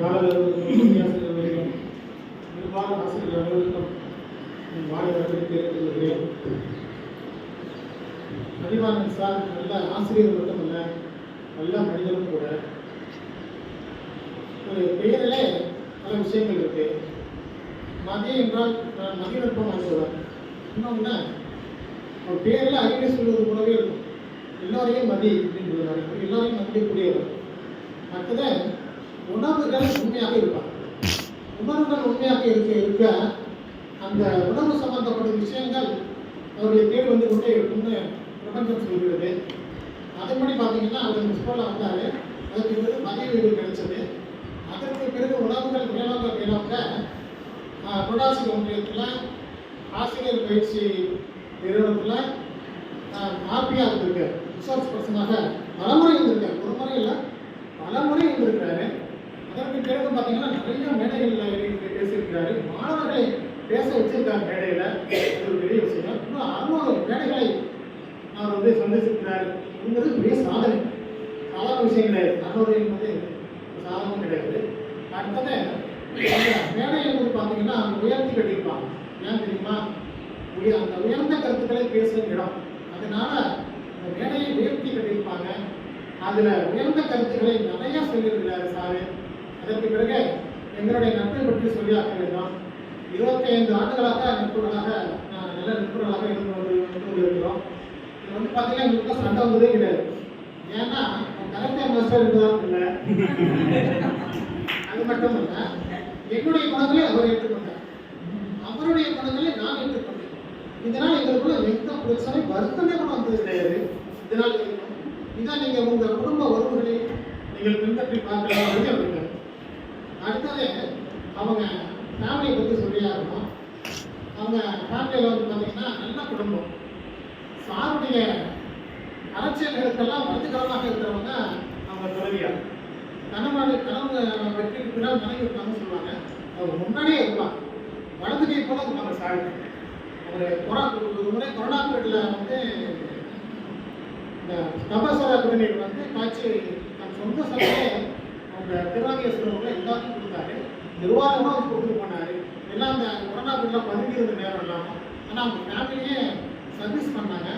Collar ஆசிரியர் அவர்களும் நிர்வாக ஆசிரியர் அனைவருக்கும் என் மாலை வரவேற்பை ஏற்றுக்கொள்கிறேன் அறிவானன் சார் நல்ல ஆசிரியர் மட்டுமல்ல நல்ல மனிதனும் கூட. ஒரு பெயரிலே பல விஷயங்கள் இருக்கு. மதியம் என்றால் நான் மதிநுட்பம் வாங்குவார் இன்னொன்று அவர் பேரில் அறிக்கை சொல்வது போலவே இருக்கும். எல்லோரையும் மதி அப்படின்னு சொல்லுவார் எல்லோரையும் மதிக்கக்கூடியவர். அடுத்தது உணவுகள் உண்மையாக இருப்பாங்க உணவுகள் உண்மையாக இருக்க இருக்க அந்த உணவு சம்பந்தப்பட்ட விஷயங்கள் அவருடைய பேர் வந்து கொண்டே இருக்கும்னு பிரபஞ்சம் சொல்கிறது. அதன்படி பார்த்தீங்கன்னா அவர் இந்த ஸ்கூலில் வந்தார். அதுக்கு பிறகு மதிய வீடு கிடைச்சது. அதற்கு பிறகு உணவுகள் மேலாக மேலாக கொடாசி ஒன்றியத்தில் ஆசிரியர் பயிற்சி நிறுவனத்தில் ஆர்பியாக இருக்கு. ரிசர்ச் பர்சனாக பலமுறை இருந்திருக்காரு. ஒரு முறை இல்லை பலமுறை முறை அதற்கு பிறகு பார்த்தீங்கன்னா நிறைய மேடைகளில் ஏறி பேசியிருக்கிறாரு. மாணவர்களை பேச வச்சிருக்காங்க மேடையில். ஒரு பெரிய விஷயம். இன்னும் அறுநூறு மேடைகளை அவர் வந்து சந்திச்சிருக்கிறார். என்பது பெரிய சாதனை. சாதாரண விஷயம் கிடையாது. அறுநூறு என்பது சாதனம் கிடையாது. அடுத்தது மேடைகள் வந்து என்பது பார்த்தீங்கன்னா உயர்த்தி கட்டியிருப்பாங்க. ஏன் தெரியுமா? உய அந்த உயர்ந்த கருத்துக்களை பேசுகிற இடம். அதனால அந்த மேடையை உயர்த்தி கட்டியிருப்பாங்க. அதில் உயர்ந்த கருத்துக்களை நிறைய சொல்லியிருக்கிறாரு சாரு. அதற்கு பிறகு எங்களுடைய நட்பை பற்றி சொல்லியாக்க வேண்டும் இருபத்தைந்து ஆண்டுகளாக நட்புகளாக நான் நல்ல நட்புகளாக இருந்து கொண்டிருக்கிறோம். இது வந்து பார்த்தீங்கன்னா எங்களுக்கு சண்டை வந்ததே கிடையாது. ஏன்னா கரெக்டாக மாஸ்டர் இருந்தாலும் இல்லை. அது மட்டும் இல்ல என்னுடைய குணங்களை அவர் ஏற்றுக்கொண்டார். அவருடைய குணங்களை நான் ஏற்றுக்கொண்டேன். இதனால் எங்களுக்குள்ள எந்த பிரச்சனை வருத்தமே கூட வந்தது கிடையாது. இதனால் இதான் நீங்கள் உங்கள் குடும்ப உறவுகளை நீங்கள் பின்பற்றி பார்க்கலாம் அப்படின்னு அடுத்தது அவங்க ஃபேமிலியை பற்றி சொல்லியா இருக்கும். அவங்க ஃபேமிலியில் வந்து பார்த்தீங்கன்னா நல்ல குடும்பம். சாருடைய அரசியல்களுக்கெல்லாம் வலதுகரமாக இருக்கிறவங்க அவங்க துறவியார் கணவன் கணவன் வெற்றிக்கு பின்னால் மனைவி இருப்பாங்கன்னு சொல்லுவாங்க. அவர் முன்னாடியே இருப்பாங்க வலது கை போல இருப்பாங்க சாரு. அவர் கொரோனா ஒரு முறை கொரோனா பீரியடில் வந்து இந்த கபசர குடிநீர் வந்து காய்ச்சி தன் சொந்த செலவே அவங்க திருவாங்கேஸ்வரம் நிர்வாகமாக வந்து கொடுத்துட்டு போனாரு. எல்லாம் அந்த கொரோனா பிள்ளை பதுங்கி இருந்த நேரம் இல்லாமல் ஆனால் அவங்க ஃபேமிலியே சர்வீஸ் பண்ணாங்க.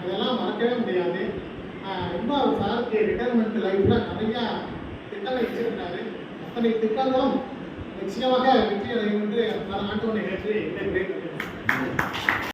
அதெல்லாம் மறக்கவே முடியாது. ரொம்ப சாருக்கு ரிட்டையர்மெண்ட் லைஃப்பில் நிறையா திட்டங்கள் வச்சிருந்தாரு. அத்தனை திட்டங்களும் நிச்சயமாக வெற்றி அடையும் என்று பல நாட்டு நிகழ்ச்சி இதை